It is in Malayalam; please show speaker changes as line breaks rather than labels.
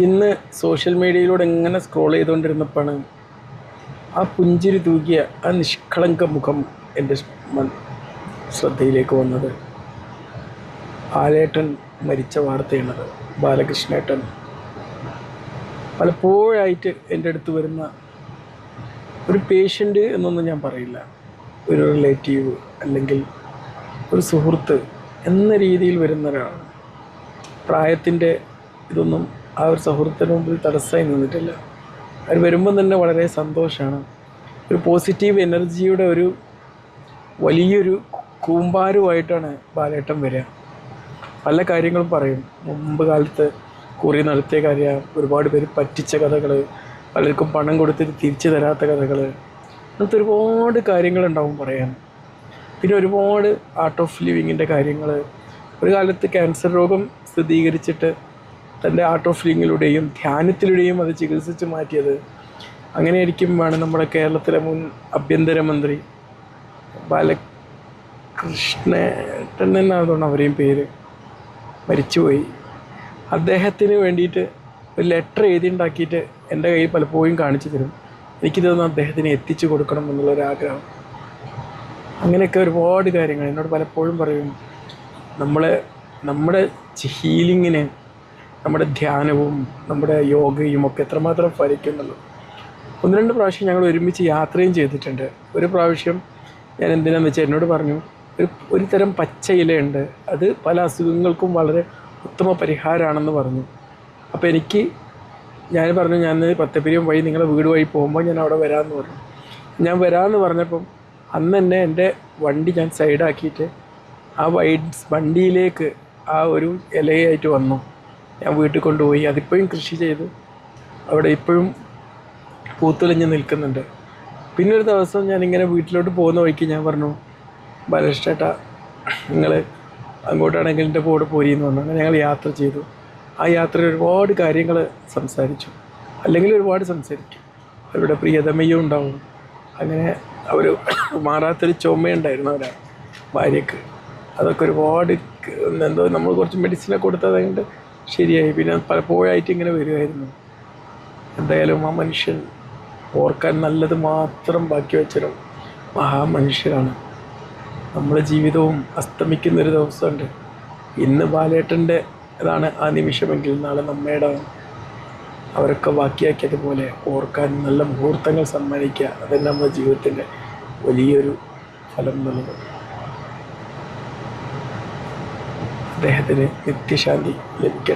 ഇന്ന് സോഷ്യൽ മീഡിയയിലൂടെ എങ്ങനെ സ്ക്രോൾ ചെയ്തുകൊണ്ടിരുന്നപ്പോഴാണ് ആ പുഞ്ചിരി തൂക്കിയ ആ നിഷ്കളങ്ക മുഖം എന്റെ ശ്രദ്ധയിലേക്ക് വന്നത്. ആലേട്ടൻ മരിച്ച വാർത്തയാണത് ബാലകൃഷ്ണേട്ടൻ. പലപ്പോഴായിട്ട് എന്റെ അടുത്ത് വരുന്ന ഒരു പേഷ്യന്റ് എന്നൊന്നും ഞാൻ പറയില്ല. ഒരു റിലേറ്റീവ് അല്ലെങ്കിൽ ഒരു സുഹൃത്ത് എന്ന രീതിയിൽ വരുന്ന ഒരാളാണ്. പ്രായത്തിന്റെ ഇതൊന്നും ആ ഒരു സൗഹൃദത്തിന് മുമ്പിൽ തടസ്സമായി നിന്നിട്ടില്ല. അവർ വരുമ്പം തന്നെ വളരെ സന്തോഷമാണ് ഒരു പോസിറ്റീവ് എനർജിയുടെ ഒരു വലിയൊരു കൂമ്പാരുമായിട്ടാണ് ബാലേട്ടൻ വരിക. പല കാര്യങ്ങളും പറയും. മുമ്പ് കാലത്ത് കുറി നടത്തിയ കാര്യം ഒരുപാട് പേര് പറ്റിച്ച കഥകൾ പലർക്കും പണം കൊടുത്തിട്ട് തിരിച്ചു തരാത്ത കഥകൾ അങ്ങനത്തെ ഒരുപാട് കാര്യങ്ങളുണ്ടാവും പറയാൻ. പിന്നെ ഒരുപാട് ആർട്ട് ഓഫ് ലിവിങ്ങിന്റെ കാര്യങ്ങൾ ഒരു കാലത്ത് ക്യാൻസർ രോഗം സ്ഥിരീകരിച്ചിട്ട് തന്റെ ആർട്ട് ഓഫ് ലിവിങ്ങിലൂടെയും ധ്യാനത്തിലൂടെയും അത് ചികിത്സിച്ച് മാറ്റിയത് അങ്ങനെയായിരിക്കുമ്പോഴാണ് നമ്മുടെ കേരളത്തിലെ മുൻ ആഭ്യന്തരമന്ത്രി ബാലകൃഷ്ണേട്ടൻ എന്നാണ് തോന്നുന്നു അവരെയും പേര്. മരിച്ചുപോയി. അദ്ദേഹത്തിന് വേണ്ടിയിട്ട് ഒരു ലെറ്റർ എഴുതി ഉണ്ടാക്കിയിട്ട് എന്റെ കയ്യിൽ പലപ്പോഴും കാണിച്ചു തരും. എനിക്കിതൊന്ന് അദ്ദേഹത്തിന് എത്തിച്ചു കൊടുക്കണം എന്നുള്ളൊരാഗ്രഹം. അങ്ങനെയൊക്കെ ഒരുപാട് കാര്യങ്ങൾ എന്നോട് പലപ്പോഴും പറയും. നമ്മളെ നമ്മുടെ ഹീലിങ്ങിന് നമ്മുടെ ധ്യാനവും നമ്മുടെ യോഗയും ഒക്കെ എത്രമാത്രം ഫലിക്കുന്നുള്ളൂ. ഒന്ന് രണ്ട് പ്രാവശ്യം ഞങ്ങൾ ഒരുമിച്ച് യാത്രയും ചെയ്തിട്ടുണ്ട്. ഒരു പ്രാവശ്യം ഞാൻ എന്തിനാന്ന് വെച്ചാൽ എന്നോട് പറഞ്ഞു ഒരു ഒരു തരം പച്ച ഇലയുണ്ട്. അത് പല അസുഖങ്ങൾക്കും വളരെ ഉത്തമ പരിഹാരമാണെന്ന് പറഞ്ഞു. അപ്പോൾ എനിക്ക് ഞാൻ പറഞ്ഞു ഞാൻ പത്തപ്പിരിയും വഴി നിങ്ങളെ വീട് വഴി പോകുമ്പോൾ ഞാൻ അവിടെ വരാമെന്ന് പറഞ്ഞു. ഞാൻ വരാമെന്ന് പറഞ്ഞപ്പം അന്ന് തന്നെ എന്റെ വണ്ടി ഞാൻ സൈഡാക്കിയിട്ട് ആ വൈ വണ്ടിയിലേക്ക് ആ ഒരു ഇലയായിട്ട് വന്നു. ഞാൻ വീട്ടിൽ കൊണ്ടുപോയി. അതിപ്പോഴും കൃഷി ചെയ്ത്. അവിടെ ഇപ്പോഴും പൂത്തുലഞ്ഞ് നിൽക്കുന്നുണ്ട്. പിന്നെ ഒരു ദിവസം ഞാനിങ്ങനെ വീട്ടിലോട്ട് പോകുന്ന വഴിക്ക് ഞാൻ പറഞ്ഞു ബാലകൃഷ്ണേട്ടാ നിങ്ങൾ അങ്ങോട്ടാണെങ്കിൽ എന്റെ കൂടെ പോരിയെന്ന് പറഞ്ഞു. അങ്ങനെ ഞങ്ങൾ യാത്ര ചെയ്തു. ആ യാത്രയിൽ ഒരുപാട് കാര്യങ്ങൾ സംസാരിച്ചു. അല്ലെങ്കിൽ ഒരുപാട് സംസാരിച്ചു അവരുടെ പ്രിയതമയും ഉണ്ടാവും. അങ്ങനെ അവർ മാറാത്തൊരു ചുമയുണ്ടായിരുന്നു അവരാ ഭാര്യക്ക്. അതൊക്കെ ഒരുപാട് എന്തോ നമ്മൾ കുറച്ച് മെഡിസിനൊക്കെ കൊടുത്തത് കൊണ്ട് ശരിയായി. പിന്നെ പലപ്പോഴായിട്ട് ഇങ്ങനെ വരുമായിരുന്നു എന്തായാലും ആ മനുഷ്യൻ ഓർക്കാൻ നല്ലത് മാത്രം ബാക്കി വെച്ചൊരു മഹാമനുഷ്യരാണ്. നമ്മുടെ ജീവിതവും അസ്തമിക്കുന്നൊരു ദിവസമുണ്ട്. ഇന്ന് ബാലേട്ടന്റെ ഇതാണ് ആ നിമിഷമെങ്കിൽ നാളെ നമ്മയുടെ അവരൊക്കെ ബാക്കിയാക്കിയതുപോലെ ഓർക്കാൻ നല്ല മുഹൂർത്തങ്ങൾ സമ്മാനിക്കുക. അതന്നെ നമ്മുടെ ജീവിതത്തിന്റെ വലിയൊരു ഫലം बेहतरीन इतनी शादी ये के